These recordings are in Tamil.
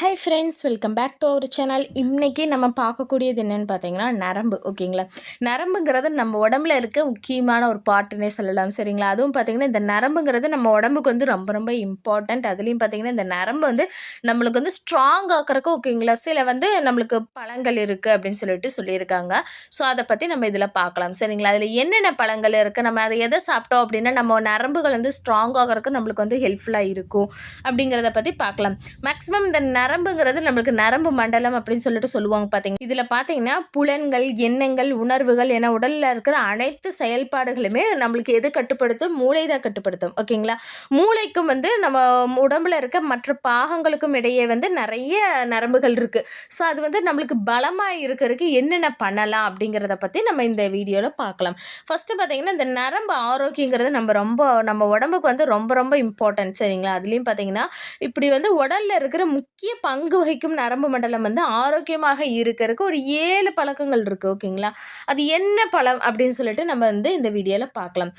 Hi friends welcome back to our channel இன்றைக்கி நம்ம பார்க்கக்கூடியது என்னென்னு பார்த்தீங்கன்னா நரம்பு ஓகேங்களா? நரம்புங்கிறது நம்ம உடம்புல இருக்க முக்கியமான ஒரு பார்ட்டுன்னே சொல்லலாம் சரிங்களா? அதுவும் பார்த்திங்கன்னா இந்த நரம்புங்கிறது நம்ம உடம்புக்கு வந்து ரொம்ப ரொம்ப இம்பார்ட்டண்ட் அதுலேயும் பார்த்திங்கன்னா இந்த நரம்பு வந்து நம்மளுக்கு வந்து ஸ்ட்ராங் ஆக்கிறக்கு ஓகேங்களா? சில வந்து நம்மளுக்கு பழங்கள் இருக்குது அப்படின்னு சொல்லிட்டு சொல்லியிருக்காங்க. ஸோ அதை பற்றி நம்ம இதில் பார்க்கலாம் சரிங்களா? அதில் என்னென்ன பழங்கள் இருக்குது நம்ம அதை எதை சாப்பிட்டோம் அப்படின்னா நம்ம நரம்புகள் வந்து ஸ்ட்ராங் ஆகிறதுக்கு நம்மளுக்கு வந்து ஹெல்ப்ஃபுல்லாக இருக்கும் அப்படிங்கிறத பற்றி பார்க்கலாம். மேக்ஸிமம் இந்த நரம்புங்கிறது நம்மளுக்கு நரம்பு மண்டலம் அப்படின்னு சொல்லிட்டு சொல்லுவாங்க பார்த்தீங்க இதில் பார்த்தீங்கன்னா புலன்கள் எண்ணங்கள் உணர்வுகள் என உடலில் இருக்கிற அனைத்து செயல்பாடுகளுமே நம்மளுக்கு எது கட்டுப்படுத்தும்? மூளை தான் கட்டுப்படுத்தும். ஓகேங்களா? மூளைக்கும் வந்து நம்ம உடம்புல இருக்க மற்ற பாகங்களுக்கும் இடையே வந்து நிறைய நரம்புகள் இருக்குது ஸோ அது வந்து நம்மளுக்கு பலமாக இருக்கிறதுக்கு என்னென்ன பண்ணலாம் அப்படிங்கிறத பற்றி நம்ம இந்த வீடியோவில் பார்க்கலாம். ஃபஸ்ட்டு பார்த்திங்கன்னா இந்த நரம்பு ஆரோக்கியங்கிறது நம்ம ரொம்ப நம்ம உடம்புக்கு வந்து ரொம்ப ரொம்ப இம்பார்ட்டன்ட் சரிங்களா? அதுலேயும் பார்த்திங்கன்னா இப்படி வந்து உடலில் இருக்கிற முக்கிய பங்கு வகிக்கும் நரம்பு மண்டலம் வந்து ஆரோக்கியமாக இருக்கிறதுக்கு ஒரு ஏழு பழக்கங்கள் இருக்குது ஓகேங்களா? அது என்ன பழம் அப்படின்னு சொல்லிட்டு நம்ம வந்து இந்த வீடியோவில் பார்க்கலாம்.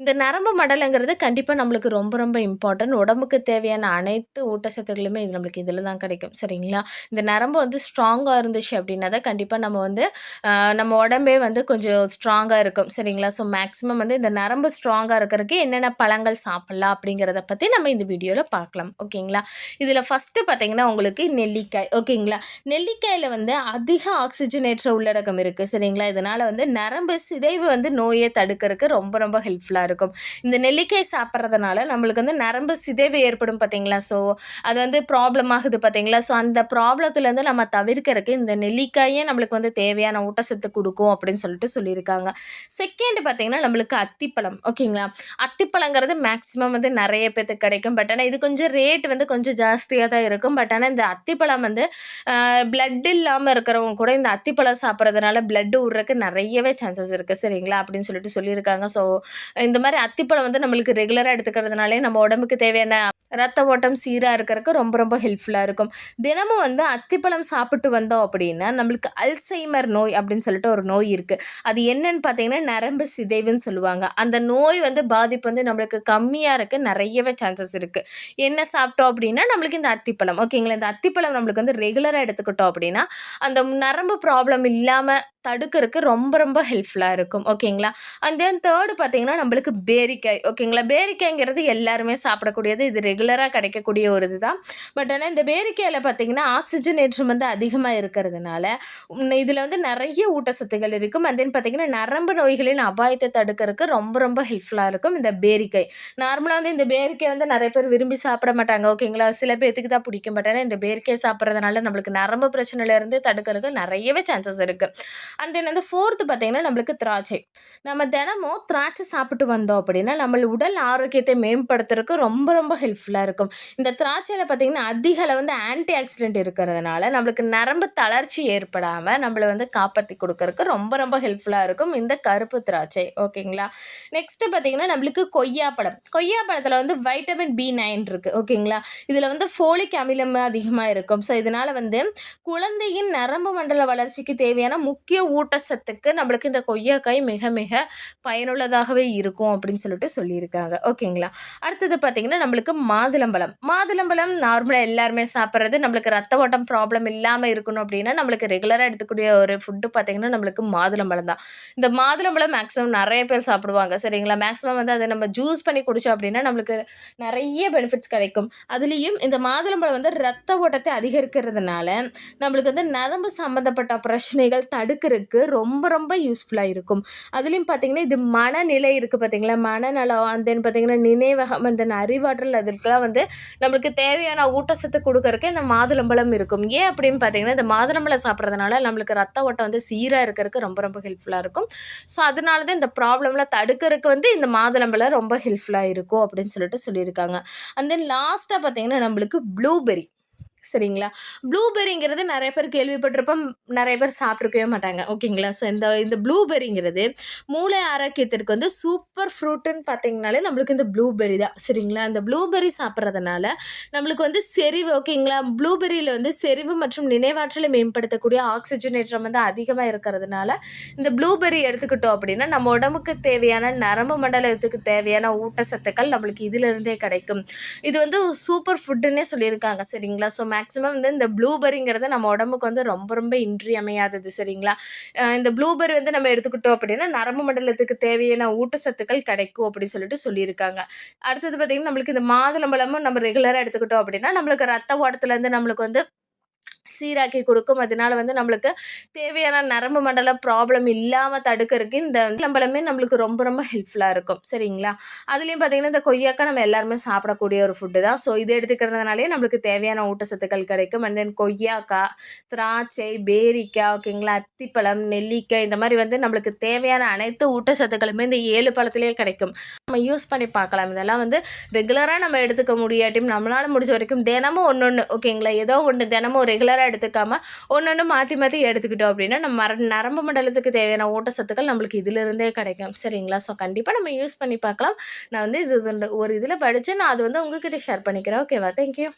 இந்த நரம்பு மடலுங்கிறது கண்டிப்பாக நம்மளுக்கு ரொம்ப ரொம்ப இம்பார்ட்டன்ட் உடம்புக்கு தேவையான அனைத்து ஊட்டச்சத்துக்களுமே இது நம்மளுக்கு இதில் தான் கிடைக்கும். சரிங்களா? இந்த நரம்பு வந்து ஸ்ட்ராங்காக இருந்துச்சு அப்படின்னா தான் கண்டிப்பாக நம்ம வந்து நம்ம உடம்பே வந்து கொஞ்சம் ஸ்ட்ராங்காக இருக்கும். சரிங்களா? ஸோ மேக்ஸிமம் வந்து இந்த நரம்பு ஸ்ட்ராங்காக இருக்கிறதுக்கு என்னென்ன பழங்கள் சாப்பிட்லாம் அப்படிங்கிறத பற்றி நம்ம இந்த வீடியோவில் பார்க்கலாம். ஓகேங்களா? இதில் ஃபஸ்ட்டு பார்த்தீங்கன்னா உங்களுக்கு நெல்லிக்காய். ஓகேங்களா? நெல்லிக்காயில் வந்து அதிக ஆக்சிஜனேற்ற உள்ளடக்கம் இருக்குது சரிங்களா? இதனால் வந்து நரம்பு சிதைவு வந்து நோயை தடுக்கிறதுக்கு ரொம்ப ரொம்ப ஹெல்ப்ஃபுல்லாக இருக்கும். இந்த நெல்லிக்காய் சாப்பிட்றதுனால நம்மளுக்கு வந்து நரம்பு சிதைவு ஏற்படும் பார்த்தீங்களா ஸோ அது வந்து ப்ராப்ளம் ஆகுது பார்த்தீங்களா ஸோ அந்த ப்ராப்ளத்துலேருந்து நம்ம தவிர்க்கிறதுக்கு இந்த நெல்லிக்காயே நம்மளுக்கு வந்து தேவையான ஊட்டச்சத்து கொடுக்கும் அப்படின்னு சொல்லிட்டு சொல்லியிருக்காங்க. செகண்ட் பார்த்தீங்கன்னா நம்மளுக்கு அத்திப்பழம். ஓகேங்களா அத்திப்பழங்கிறது மேக்ஸிமம் வந்து நிறைய பேத்துக்கு கிடைக்கும். பட் ஆனால் இது கொஞ்சம் ரேட் வந்து கொஞ்சம் ஜாஸ்தியாக தான் இருக்கும். பட் ஆனால் இந்த அத்திப்பழம் வந்து பிளட் இல்லாமல் இருக்கிறவங்க கூட இந்த அத்திப்பழம் சாப்பிட்றதுனால பிளட் விட்றதுக்கு நிறையவே சான்சஸ் இருக்குது சரிங்களா? அப்படின்னு சொல்லிட்டு சொல்லியிருக்காங்க. ஸோ இந்த இந்த மாதிரி அத்திப்பழம் வந்து நம்மளுக்கு ரெகுலராக எடுத்துக்கிறதுனாலே நம்ம உடம்புக்கு தேவையான ரத்த ஓட்டம் சீராக இருக்கிறதுக்கு ரொம்ப ரொம்ப ஹெல்ப்ஃபுல்லாக இருக்கும். தினமும் வந்து அத்திப்பழம் சாப்பிட்டு வந்தோம் அப்படின்னா நம்மளுக்கு அல்சைமர் நோய் அப்படின்னு சொல்லிட்டு ஒரு நோய் இருக்குது அது என்னன்னு பார்த்தீங்கன்னா நரம்பு சிதைவுன்னு சொல்லுவாங்க. அந்த நோய் வந்து பாதிப்பு வந்து நம்மளுக்கு கம்மியாக இருக்க நிறையவே சான்சஸ் இருக்குது என்ன சாப்பிட்டோம் அப்படின்னா நம்மளுக்கு இந்த அத்திப்பழம். ஓகேங்களா இந்த அத்திப்பழம் நம்மளுக்கு வந்து ரெகுலராக எடுத்துக்கிட்டோம் அப்படின்னா அந்த நரம்பு ப்ராப்ளம் இல்லாமல் தடுக்கிறதுக்கு ரொம்ப ரொம்ப ஹெல்ப்ஃபுல்லாக இருக்கும். ஓகேங்களா அண்ட் தென் தேர்டு பார்த்தீங்கன்னா நம்மளுக்கு பேரிக்காய். ஓகேங்களா பேரிக்காய்ங்கிறது எல்லாருமே சாப்பிடக்கூடியது. இது ரெகுலராக கிடைக்கக்கூடிய ஒரு இது தான் பட் ஆனால் இந்த பேரிக்காயில் பார்த்தீங்கன்னா ஆக்சிஜன் ஏற்றம் வந்து அதிகமாக இருக்கிறதுனால இதில் வந்து நிறைய ஊட்டச்சத்துகள் இருக்கும். அண்ட் தென் பார்த்தீங்கன்னா நரம்பு நோய்களின் அபாயத்தை தடுக்கிறதுக்கு ரொம்ப ரொம்ப ஹெல்ப்ஃபுல்லாக இருக்கும் இந்த பேரிக்காய். நார்மலாக வந்து இந்த பேரிக்காய் வந்து நிறைய பேர் விரும்பி சாப்பிட மாட்டாங்க. ஓகேங்களா சில பேர்த்துக்கு தான் பிடிக்கும். பட் ஆனால் இந்த பேரிக்காய் சாப்பிட்றதுனால நம்மளுக்கு நரம்பு பிரச்சனையிலேருந்து தடுக்கிறதுக்கு நிறையவே சான்சஸ் இருக்குது அண்ட் தென் வந்து ஃபோர்த்து பார்த்தீங்கன்னா நம்மளுக்கு திராட்சை. நம்ம தினமும் திராட்சை சாப்பிட்டு வந்தோம் அப்படின்னா நம்ம உடல் ஆரோக்கியத்தை மேம்படுத்துறதுக்கு ரொம்ப ரொம்ப ஹெல்ப்ஃபுல்லாக இருக்கும். இந்த திராட்சையில் பார்த்திங்கன்னா அதிக அளவு வந்து ஆன்டி ஆக்சிடென்ட் இருக்கிறதுனால நம்மளுக்கு நரம்பு தளர்ச்சி ஏற்படாமல் நம்மளை வந்து காப்பாற்றி கொடுக்கறதுக்கு ரொம்ப ரொம்ப ஹெல்ப்ஃபுல்லாக இருக்கும் இந்த கருப்பு திராட்சை. ஓகேங்களா? நெக்ஸ்ட்டு பார்த்திங்கன்னா நம்மளுக்கு கொய்யாப்பழம் கொய்யாப்பழத்தில் வந்து வைட்டமின் பி நைன் இருக்குது ஓகேங்களா? இதில் வந்து ஃபோலிக் அமிலம் அதிகமாக இருக்கும். ஸோ இதனால் வந்து குழந்தையின் நரம்பு மண்டல வளர்ச்சிக்கு தேவையான முக்கிய ஊட்டச்சத்துக்கு நம்மளுக்கு இந்த கொய்யாக்காய் மிக மிக பயனுள்ளதாகவே இருக்கும் அப்படின்னு சொல்லிட்டு சொல்லியிருக்காங்க. ஓகேங்களா? அடுத்தது பார்த்திங்கன்னா நம்மளுக்கு மாதுளம்பழம். மாதுளம்பழம் நார்மலாக எல்லாருமே சாப்பிட்றது நம்மளுக்கு ரத்த ஓட்டம் ப்ராப்ளம் இல்லாமல் இருக்கணும் அப்படின்னா நம்மளுக்கு ரெகுலராக எடுத்துக்கூடிய ஒரு ஃபுட்டு பார்த்திங்கன்னா நம்மளுக்கு மாதுளம்பழம் தான். இந்த மாதுளம்பழம் மேக்ஸிமம் நிறைய பேர் சாப்பிடுவாங்க. சரிங்களா? மேக்ஸிமம் வந்து அதை நம்ம ஜூஸ் பண்ணி குடித்தோம் அப்படின்னா நம்மளுக்கு நிறைய பெனிஃபிட்ஸ் கிடைக்கும். அதுலேயும் இந்த மாதுளம்பழம் வந்து ரத்த ஓட்டத்தை அதிகரிக்கிறதுனால நம்மளுக்கு வந்து நரம்பு சம்மந்தப்பட்ட பிரச்சனைகள் தடுக்கிறதுக்கு ரொம்ப ரொம்ப யூஸ்ஃபுல்லாக இருக்கும். அதுலேயும் பார்த்திங்கன்னா இது மனநிலை இருக்குது பார்த்திங்களா மனநலம் அந்த பார்த்திங்கன்னா நினைவகம் அந்த அறிவாற்றல் அதுக்கெலாம் வந்து நம்மளுக்கு தேவையான ஊட்டச்சத்து கொடுக்கறக்கு இந்த மாதுளம்பழம் இருக்கும். ஏன் அப்படின்னு பார்த்திங்கன்னா இந்த மாதுளம்பழம் சாப்பிட்றதுனால நம்மளுக்கு ரத்த ஓட்டம் வந்து சீராக இருக்கிறதுக்கு ரொம்ப ரொம்ப ஹெல்ப்ஃபுல்லாக இருக்கும். ஸோ அதனால தான் இந்த ப்ராப்ளம்லாம் தடுக்கிறதுக்கு வந்து இந்த மாதுளம்பழம் ரொம்ப ஹெல்ப்ஃபுல்லாக இருக்கும் அப்படின்னு சொல்லிட்டு சொல்லியிருக்காங்க. அண்ட் தென் லாஸ்ட்டாக பார்த்திங்கன்னா நம்மளுக்கு ப்ளூபெரி சரிங்களா? ப்ளூபெரிங்கிறது நிறைய பேர் கேள்விப்பட்டிருப்போம் நிறைய பேர் சாப்பிட்ருக்கவே மாட்டாங்க. ஓகேங்களா? ஸோ இந்த இந்த ப்ளூபெரிங்கிறது மூளை ஆரோக்கியத்திற்கு வந்து சூப்பர் ஃப்ரூட்டுன்னு பார்த்தீங்கனாலே நம்மளுக்கு இந்த ப்ளூபெரி தான். சரிங்களா? அந்த ப்ளூபெரி சாப்பிட்றதுனால நம்மளுக்கு வந்து செறிவு ஓகேங்களா? ப்ளூபெரியில் வந்து செறிவு மற்றும் நினைவாற்றலை மேம்படுத்தக்கூடிய ஆக்சிஜனேற்றம் வந்து அதிகமாக இருக்கிறதுனால இந்த ப்ளூபெரி எடுத்துக்கிட்டோம் அப்படின்னா நம்ம உடம்புக்கு தேவையான நரம்பு மண்டலத்துக்கு தேவையான ஊட்டச்சத்துக்கள் நம்மளுக்கு இதிலிருந்தே கிடைக்கும். இது வந்து சூப்பர் ஃபுட்டுன்னே சொல்லியிருக்காங்க. சரிங்களா? ஸோ மேக்ஸிமம் வந்து இந்த ப்ளூபெரிங்கிறது நம்ம உடம்புக்கு வந்து ரொம்ப ரொம்ப இன்றியமையாதது சரிங்களா? இந்த ப்ளூபெரி வந்து நம்ம எடுத்துக்கிட்டோம் அப்படின்னா நரம்பு மண்டலத்துக்கு தேவையான ஊட்டச்சத்துக்கள் கிடைக்கும் அப்படின்னு சொல்லிட்டு சொல்லியிருக்காங்க. அடுத்தது பார்த்திங்கன்னா நம்மளுக்கு இந்த மாதுளம்பழமும் நம்ம ரெகுலராக எடுத்துக்கிட்டோம் அப்படின்னா நம்மளுக்கு ரத்த ஓட்டத்துலேருந்து நம்மளுக்கு வந்து சீராக்கி கொடுக்கும். அதனால வந்து நம்மளுக்கு தேவையான நரம்பு மண்டலம் ப்ராப்ளம் இல்லாமல் தடுக்கிறதுக்கு இந்த நம்மளுமே நம்மளுக்கு ரொம்ப ரொம்ப ஹெல்ப்ஃபுல்லாக இருக்கும். சரிங்களா? அதுலேயும் பார்த்திங்கன்னா இந்த கொய்யாக்காய் நம்ம எல்லாருமே சாப்பிடக்கூடிய ஒரு ஃபுட்டு தான். ஸோ இது எடுத்துக்கிறதுனாலே நம்மளுக்கு தேவையான ஊட்டச்சத்துக்கள் கிடைக்கும். அண்ட் தென் கொய்யாக்காய் திராட்சை பேரிக்காய் ஓகேங்களா? அத்திப்பழம் நெல்லிக்காய் இந்த மாதிரி வந்து நம்மளுக்கு தேவையான அனைத்து ஊட்டச்சத்துக்களுமே இந்த ஏழு பழத்துலேயே கிடைக்கும். நம்ம யூஸ் பண்ணி பார்க்கலாம். இதெல்லாம் வந்து ரெகுலராக நம்ம எடுத்துக்க முடியாட்டியும் நம்மளால் முடிஞ்ச வரைக்கும் தினமும் ஒன்று ஒன்று ஓகேங்களா? ஏதோ ஒன்று தினமும் ரெகுலர் ரெகுலராக எடுத்துக்காமல் ஒன்று ஒன்று மாற்றி மாற்றி எடுத்துக்கிட்டோம் அப்படின்னா நம்ம மர நரம்பு மண்டலத்துக்கு தேவையான ஊட்டச்சத்துக்கள் நம்மளுக்கு இதிலிருந்தே கிடைக்கும். சரிங்களா? ஸோ கண்டிப்பாக நம்ம யூஸ் பண்ணி பார்க்கலாம். நான் வந்து இது ஒரு இதில் படித்து நான் அது வந்து உங்ககிட்ட ஷேர் பண்ணிக்கிறேன். ஓகேவா தேங்க்யூ